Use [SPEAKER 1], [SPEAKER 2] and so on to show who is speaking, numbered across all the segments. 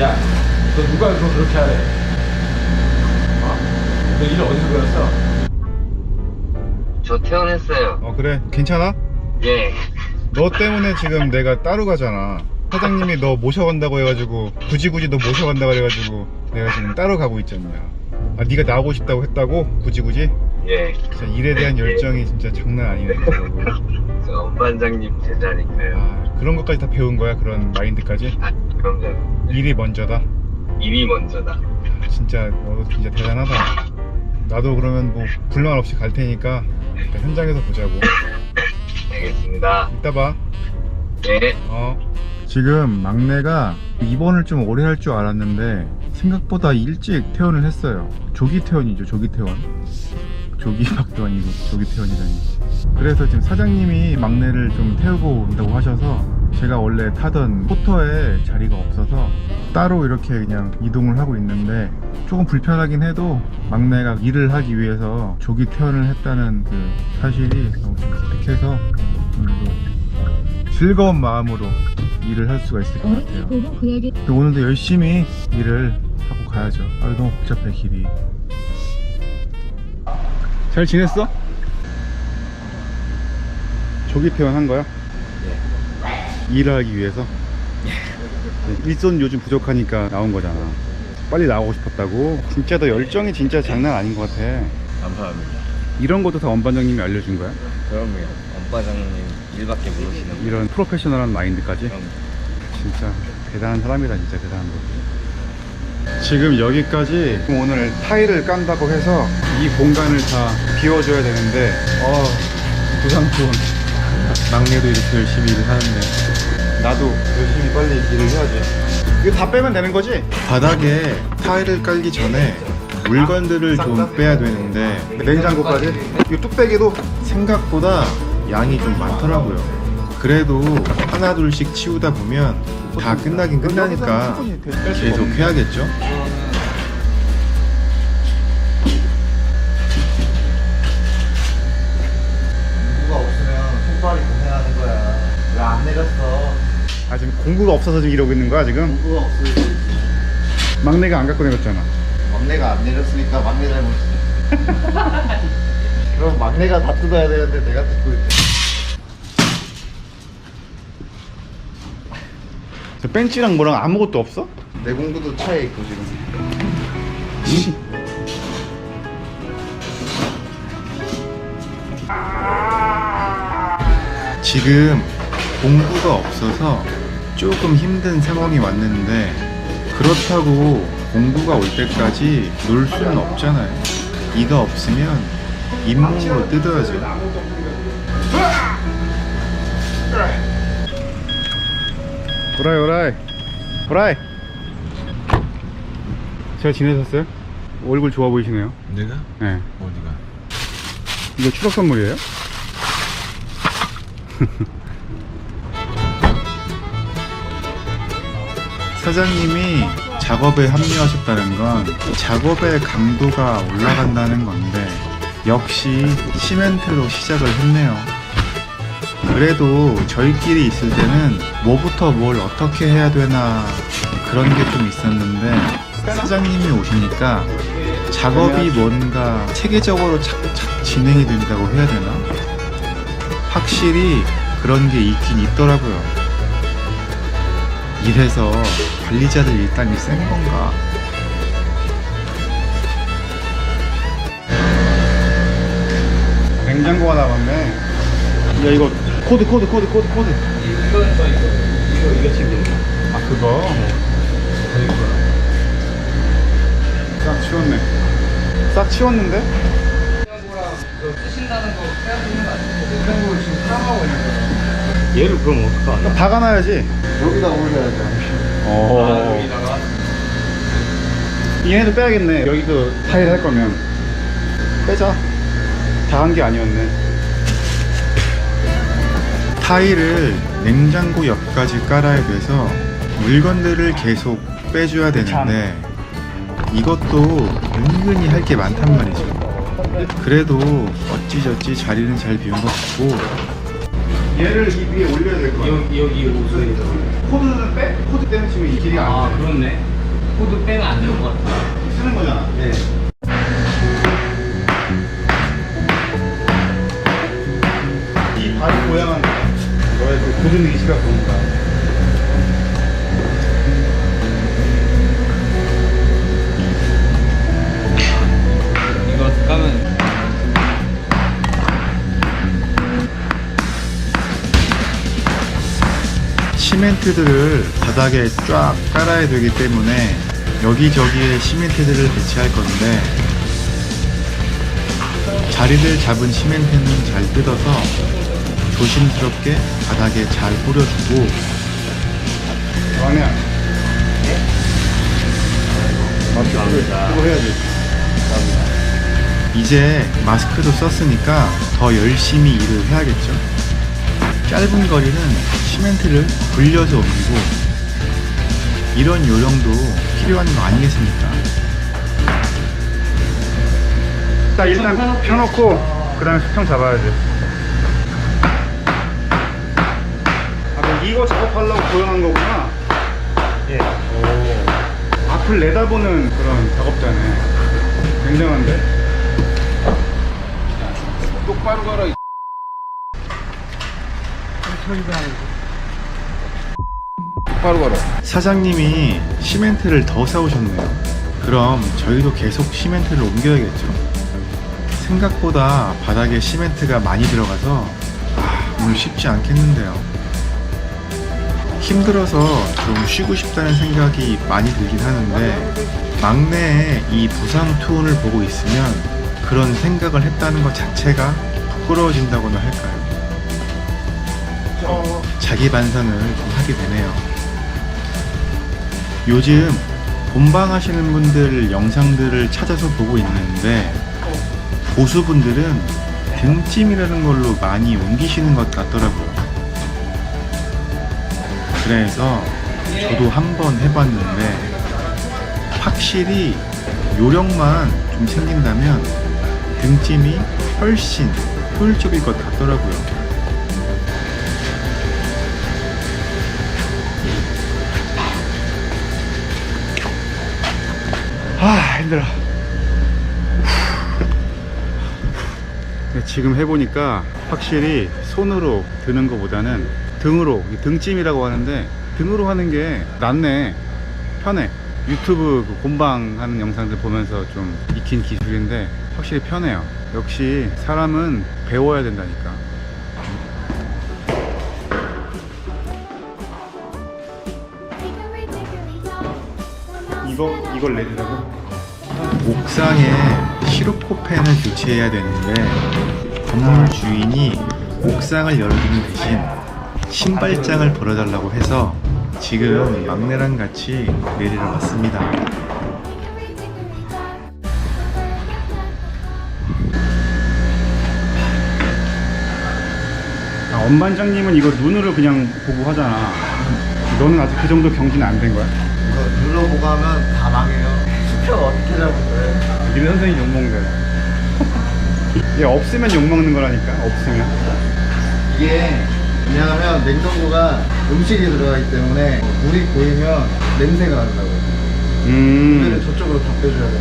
[SPEAKER 1] 야, 너 누가 그거 그렇게 하래? 어? 너 일 어디서 배웠어?
[SPEAKER 2] 저 퇴원했어요.
[SPEAKER 3] 어 그래 괜찮아?
[SPEAKER 2] 예.
[SPEAKER 3] 너 때문에 지금 내가 따로 가잖아 사장님이 너 모셔간다고 해가지고 굳이 굳이 너 모셔간다고 해가지고 내가 지금 따로 가고 있잖냐 아 네가 나오고 싶다고 했다고? 굳이 굳이?
[SPEAKER 2] 예.
[SPEAKER 3] 진짜 일에 대한 열정이 진짜 장난 아니네
[SPEAKER 2] 저 엄반장님 제자니까요.
[SPEAKER 3] 아 그런 것까지 다 배운 거야 그런 마인드까지?
[SPEAKER 2] 아, 그럼요.
[SPEAKER 3] 일이 먼저다
[SPEAKER 2] 일이 먼저다.
[SPEAKER 3] 아, 진짜 너 진짜 대단하다 나도 그러면 뭐 불만 없이 갈 테니까 일단 현장에서 보자고
[SPEAKER 2] 알겠습니다.
[SPEAKER 3] 이따 봐
[SPEAKER 2] 예.
[SPEAKER 3] 어. 지금 막내가 입원을 좀 오래 할 줄 알았는데 생각보다 일찍 퇴원을 했어요. 조기 퇴원이죠, 조기 퇴원. 조기 박도 아니고 조기 퇴원이라니. 그래서 지금 사장님이 막내를 좀 태우고 온다고 하셔서 제가 원래 타던 포터에 자리가 없어서 따로 이렇게 그냥 이동을 하고 있는데 조금 불편하긴 해도 막내가 일을 하기 위해서 조기 퇴원을 했다는 그 사실이 너무 기특해서 오늘도 즐거운 마음으로 일을 할 수가 있을 것 같아요. 오늘도 열심히 일을 하고 가야죠. 아, 너무 복잡해 길이. 잘 지냈어? 조기 퇴원한 거야? 네. 일을 하기 위해서? 네, 일손 요즘 부족하니까 나온 거잖아. 빨리 나오고 싶었다고? 진짜 너 열정이 진짜 장난 아닌 것 같아.
[SPEAKER 1] 감사합니다.
[SPEAKER 3] 이런 것도 다 원반장님이 알려준 거야?
[SPEAKER 1] 그럼요. 엄빠장님 일밖에 모르시는
[SPEAKER 3] 이런 프로페셔널한 마인드까지?
[SPEAKER 1] 그럼
[SPEAKER 3] 진짜 대단한 사람이다 진짜 대단한 거 지금 여기까지 오늘 타일을 깐다고 해서 이 공간을 다 비워줘야 되는데 어 부상 좋은 막내도 이렇게 열심히 일을 하는데. 나도 열심히 빨리 일을 해야지. 이거 다 빼면 되는 거지? 바닥에 타일을 깔기 전에 물건들을 좀 빼야 되는데. 냉장고까지? 이 뚝배기도 생각보다 양이 좀 많더라고요 그래도 하나 둘씩 치우다 보면 다 끝나긴 끝나니까 계속 해야겠죠?
[SPEAKER 4] 공부가 없으면 손발이 고생하는 거야. 왜 안 내렸어?
[SPEAKER 3] 아 지금 공부가 없어서 지금 이러고 있는 거야 지금?
[SPEAKER 4] 공부가 없으면
[SPEAKER 3] 막내가 안 갖고 내렸잖아
[SPEAKER 4] 막내가 안 내렸으니까 막내 잘못이지. 그럼 막내가 다 뜯어야 되는데 내가 뜯고 있대.
[SPEAKER 3] 저 벤치랑 뭐랑 아무것도 없어?
[SPEAKER 4] 내 공부도 차에 있고 지금.
[SPEAKER 3] 지금 공부가 없어서 조금 힘든 상황이 왔는데 그렇다고 공부가 올 때까지 놀 수는 없잖아요. 이가 없으면 잇몸으로 뜯어야죠. 오라이 오라이 오라이 잘 지내셨어요? 얼굴 좋아 보이시네요.
[SPEAKER 1] 내가
[SPEAKER 3] 네.
[SPEAKER 1] 어디가?
[SPEAKER 3] 이거 추석 선물이에요? 사장님이 작업에 합류하셨다는 건 작업의 강도가 올라간다는 건데 역시 시멘트로 시작을 했네요. 그래도 저희끼리 있을 때는 뭐부터 뭘 어떻게 해야 되나 그런 게 좀 있었는데 사장님이 오시니까 작업이 뭔가 체계적으로 착착 진행이 된다고 해야 되나? 확실히 그런 게 있긴 있더라고요. 이래서 관리자들 일당이 센 건가? 냉장고가 나왔네. 야 이거 코드 코드 코드 코드 코드.
[SPEAKER 1] 이건 저 이거 이거 이거 지금
[SPEAKER 3] 아 그거
[SPEAKER 1] 거.
[SPEAKER 3] 싹 치웠네. 싹 치웠는데?
[SPEAKER 1] 냉장고랑 그 쓰신다는 거 빼야 되는 거 아니에요? 냉장고 지금 사용하고 있는 거. 얘를 그럼 어떡하나?
[SPEAKER 3] 박아놔야지.
[SPEAKER 4] 여기다 올려야지.
[SPEAKER 3] 어.
[SPEAKER 1] 아, 여기다가
[SPEAKER 3] 얘네도 빼야겠네. 여기도 타일 할 거면 빼자. 다 한 게 아니었네. 타일을 냉장고 옆까지 깔아야 돼서 물건들을 계속 빼줘야 되는데 이것도 은근히 할 게 많단 말이죠. 그래도 어찌저찌 자리는 잘 비운 것 같고 얘를 이 위에 올려야 될거 같아.
[SPEAKER 1] 여기 여기
[SPEAKER 5] 코드는 빼? 코드 때문에 지금 이 길이가 아안 돼.
[SPEAKER 2] 그렇네 코드 빼면 안 되는 것 같아
[SPEAKER 5] 쓰는 거잖아. 네이 발이 고양한 너의 그 굳은 의지가 그런가.
[SPEAKER 2] 이거 까면
[SPEAKER 5] 시멘트들을 바닥에 쫙 깔아야 되기 때문에 여기저기에 시멘트들을 배치할 건데 자리를 잡은 시멘트는 잘 뜯어서 조심스럽게 바닥에 잘 뿌려주고 아니야
[SPEAKER 3] 감사합니다.
[SPEAKER 5] 그거 해야지 이제 마스크도 썼으니까 더 열심히 일을 해야겠죠 짧은 거리는 시멘트를 굴려서 옮기고 이런 요령도 필요한 거 아니겠습니까? 자 일단 펴놓고 그 다음에 수평 잡아야 돼 이거 작업하려고 고용한 거구나. 예. 오. 앞을 내다보는 그런 작업자네. 굉장한데? 똑바로 가라 이 똑바로 가라 사장님이 시멘트를 더 사오셨네요. 그럼 저희도 계속 시멘트를 옮겨야겠죠? 생각보다 바닥에 시멘트가 많이 들어가서 아, 오늘 쉽지 않겠는데요 힘들어서 좀 쉬고 싶다는 생각이 많이 들긴 하는데 막내의 이 부상 투혼을 보고 있으면 그런 생각을 했다는 것 자체가 부끄러워진다고나 할까요? 자기 반성을 좀 하게 되네요. 요즘 본방 하시는 분들 영상들을 찾아서 보고 있는데 보수분들은 등짐이라는 걸로 많이 옮기시는 것 같더라고요. 그래서 저도 한 번 해봤는데 확실히 요령만 좀 생긴다면 등짐이 훨씬 효율적일 것 같더라고요. 아 힘들어. 근데 지금 해보니까 확실히 손으로 드는 것보다는 등으로 이 등찜이라고 하는데 등으로 하는 게 낫네. 편해. 유튜브 그 곰방 하는 영상들 보면서 좀 익힌 기술인데 확실히 편해요. 역시 사람은 배워야 된다니까. 이거 이걸 내리라고? 옥상에 시로코펜을 교체해야 되는데 건물 주인이 옥상을 열어주는 대신 신발장을 벌어달라고 해서 지금 막내랑 같이 내리러 왔습니다. 아, 엄반장님은 이거 눈으로 그냥 보고 하잖아. 너는 아직 그 정도 경지는 안 된 거야?
[SPEAKER 4] 이거 눌러 보고 하면 다 망해요. 수평 어떻게 잡은 거예요?
[SPEAKER 5] 니네 선생님 욕먹네. 얘 없으면 욕먹는 거라니까, 없으면.
[SPEAKER 4] 이게 왜냐하면 냉장고가 음식이 들어가기 때문에 물이 고이면 냄새가 난다고. 물을
[SPEAKER 5] 음.
[SPEAKER 4] 저쪽으로 다 빼줘야 돼요.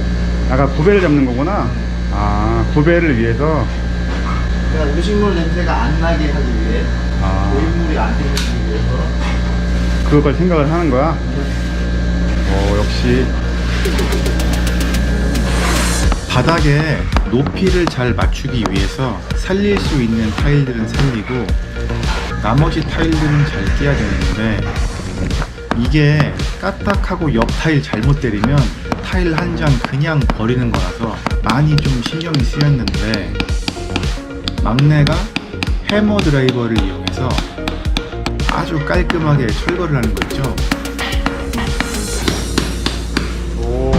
[SPEAKER 5] 아까 구배를 잡는 거구나? 아, 구배를 위해서?
[SPEAKER 4] 그러니까 음식물 냄새가 안 나게 하기 위해
[SPEAKER 5] 아,
[SPEAKER 4] 고인물이 안 생기기 위해서
[SPEAKER 5] 그것까지 생각을 하는 거야? 어, 역시. 바닥에 높이를 잘 맞추기 위해서 살릴 수 있는 타일들은 살리고 나머지 타일들은 잘 끼야 되는데 이게 까딱하고 옆 타일 잘못 때리면 타일 한 장 그냥 버리는 거라서 많이 좀 신경이 쓰였는데 막내가 해머 드라이버를 이용해서 아주 깔끔하게 철거를 하는 거 있죠. 오,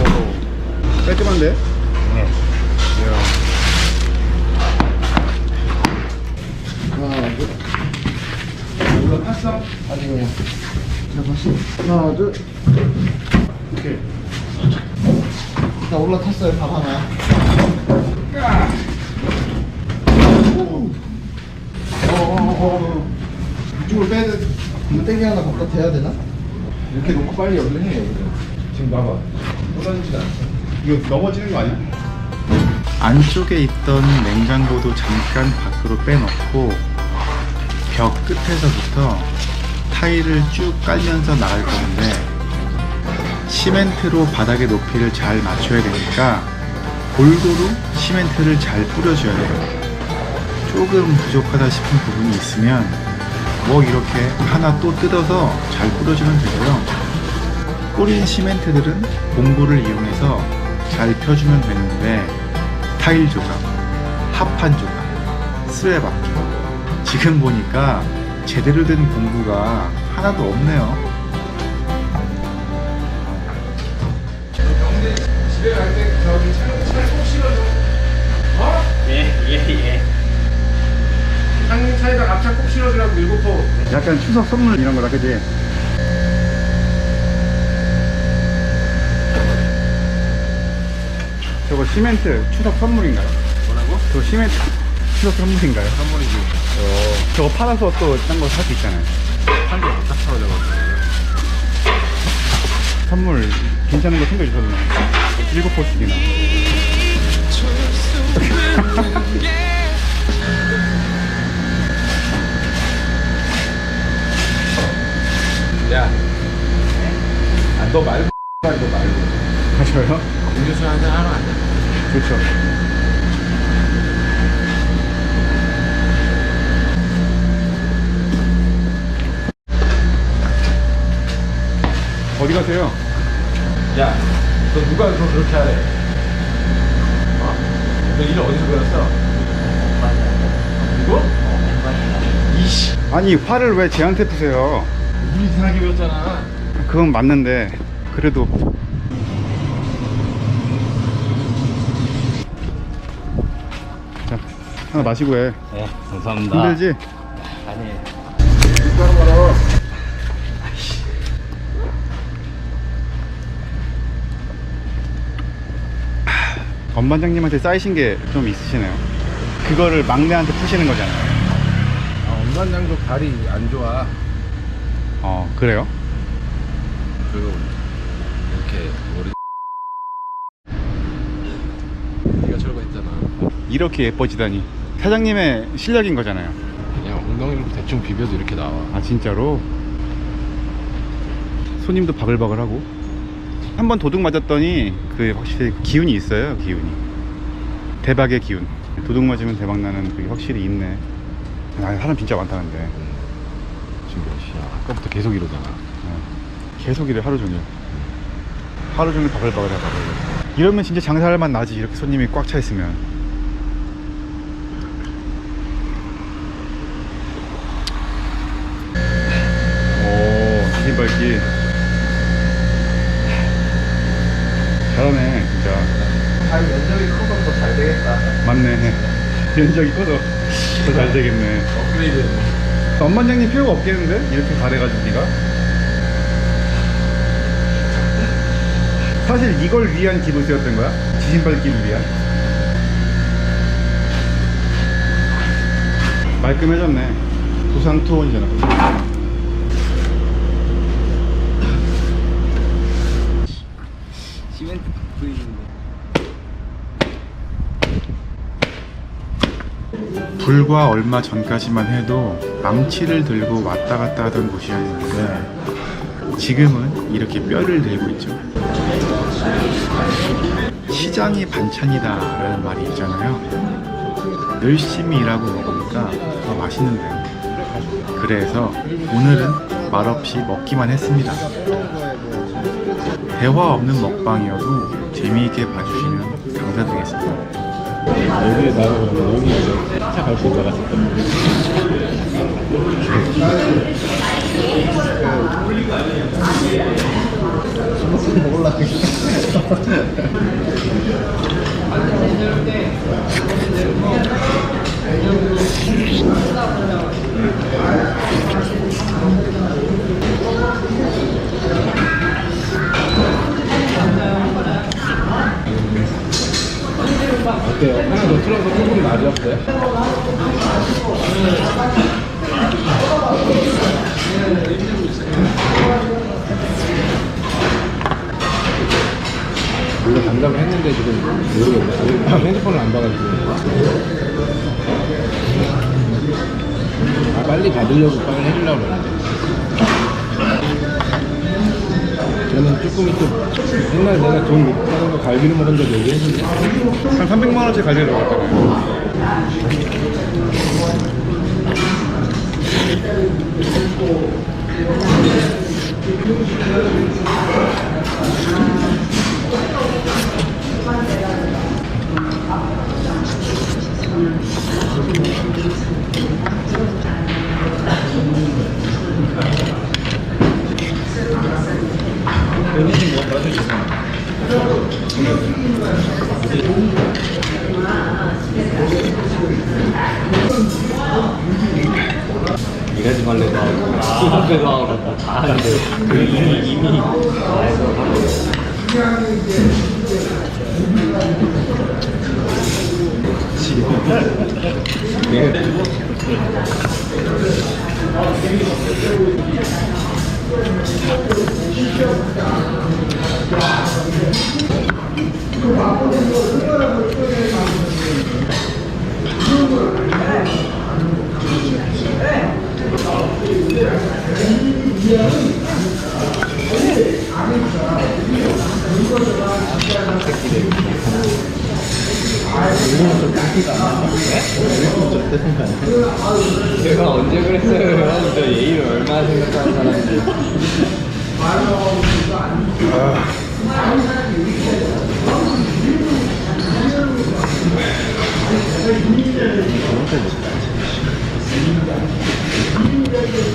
[SPEAKER 5] 깔끔한데? 네.
[SPEAKER 4] 올라탔어? 아니 그냥 자 다시 하나 둘
[SPEAKER 5] 오케이.
[SPEAKER 4] 자 올라탔어요 밥 하나. 이쪽으로 빼야 돼 물대기 하나 바꿔대야 되나?
[SPEAKER 1] 이렇게 놓고 빨리 여기를 해 지금 봐봐 떨어지지도 않아
[SPEAKER 3] 이거 넘어지는 거 아니야? 안쪽에 있던 냉장고도 잠깐 밖으로 빼놓고 벽 끝에서부터 타일을 쭉 깔면서 나갈 건데 시멘트로 바닥의 높이를 잘 맞춰야 되니까 골고루 시멘트를 잘 뿌려줘야 돼요. 조금 부족하다 싶은 부분이 있으면 뭐 이렇게 하나 또 뜯어서 잘 뿌려주면 되고요. 뿌린 시멘트들은 공구를 이용해서 잘 펴주면 되는데 타일 조각, 합판 조각, 스레박 지금 보니까 제대로 된 공구가 하나도 없네요.
[SPEAKER 1] 집에 갈 때 저기 차꼭 실어줘 어?
[SPEAKER 2] 예 예 예
[SPEAKER 1] 상님 차에다 앞차 꼭 실어주라고 일곱 포
[SPEAKER 3] 약간 추석 선물 이런 거다, 그지? 저거 시멘트 추석 선물인가요?
[SPEAKER 2] 뭐라고?
[SPEAKER 3] 저 시멘트 추석 선물인가요?
[SPEAKER 2] 선물이지
[SPEAKER 3] 저거 팔아서 또 딴 거 살 수 있잖아요.
[SPEAKER 2] 팔도 못 닦아져가지고
[SPEAKER 3] 선물 괜찮은 거 챙겨주셨네요. 일곱 포씩이나.
[SPEAKER 1] 야 아 너 말고 너 말고
[SPEAKER 3] 가셔요?
[SPEAKER 2] 음료수 한잔 하러 가자
[SPEAKER 3] 좋죠. 어디 가세요?
[SPEAKER 1] 야 너 누가 너 그렇게 하래 어? 너 일 어디서 배웠어? 이거? 이씨
[SPEAKER 3] 아니 화를 왜 쟤한테 푸세요?
[SPEAKER 1] 우리 이상하게 배웠잖아
[SPEAKER 3] 그건 맞는데 그래도 자 하나 마시고 해
[SPEAKER 2] 네 감사합니다
[SPEAKER 3] 힘들지?
[SPEAKER 2] 아니
[SPEAKER 3] 엄반장님한테 쌓이신 게 좀 있으시네요. 그거를 막내한테 푸시는 거잖아요.
[SPEAKER 1] 아, 엄반장도 발이 안 좋아.
[SPEAKER 3] 어 그래요?
[SPEAKER 1] 그리고 이렇게 머리 네가 저러고 했잖아.
[SPEAKER 3] 이렇게 예뻐지다니. 사장님의 실력인 거잖아요.
[SPEAKER 1] 그냥 엉덩이로 대충 비벼도 이렇게 나와.
[SPEAKER 3] 아 진짜로? 손님도 바글바글하고 한 번 도둑 맞았더니 그 확실히 기운이 있어요 기운이. 대박의 기운. 도둑 맞으면 대박 나는 그게 확실히 있네. 아 사람 진짜 많다 근데.
[SPEAKER 1] 지금 몇 시야? 아까부터 계속 이러잖아.
[SPEAKER 3] 어. 계속 이래 하루 종일. 하루 종일 바글바글 하다가 이러면 진짜 장사할 맛 나지 이렇게 손님이 꽉 차 있으면. 오 사진 밝기 잘하네 진짜.
[SPEAKER 4] 잘 면적이 커서 더 잘 되겠다.
[SPEAKER 3] 맞네. 면적이 커서 더 잘 되겠네.
[SPEAKER 1] 업그레이드.
[SPEAKER 3] 엄반장님 필요가 없겠는데? 이렇게 잘해가지고 네가? 사실 이걸 위한 기부스였던 거야? 지진 밝기를 위한? 말끔해졌네. 부산 투혼이잖아 부산.
[SPEAKER 2] 시멘트 보이는데
[SPEAKER 3] 불과 얼마 전까지만 해도 망치를 들고 왔다 갔다 하던 곳이었는데 지금은 이렇게 뼈를 들고 있죠. 시장이 반찬이다 라는 말이 있잖아요. 열심히 일하고 먹으니까 더 맛있는데요. 그래서 오늘은 말없이 먹기만 했습니다. 대화 없는 먹방이어도 재미있게 봐주시면 감사드리겠습니다.
[SPEAKER 1] 여기 나가 그러면 여기 이제 차갈 수 있다 갔을 때
[SPEAKER 4] 먹으려고.
[SPEAKER 1] 어때요? 하나 더 틀어서 어때?
[SPEAKER 2] 원래 간다고 했는데 지금 모르겠네. 핸드폰을 안 봐가지고. 아, 빨리 받으려고 빨리 해주려고 그러는데. 저는 쭈꾸미 좀 옛날에 내가 돈 못 받은 거 갈비를 먹은 적 얘기했는데
[SPEAKER 3] 한 300만 원짜리 갈비를 먹었다고요.
[SPEAKER 2] 말래도 수업에도 하고 다. 하는데. 그 이미 이미 하고 제가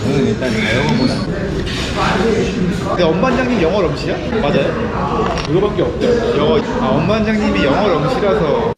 [SPEAKER 2] 저는 일단 자영어보다
[SPEAKER 3] 근데 엄반장님 영어 럼시야? 맞아요?
[SPEAKER 2] 그거밖에 없죠
[SPEAKER 3] 영어 아 엄반장님이 영어 럼시라서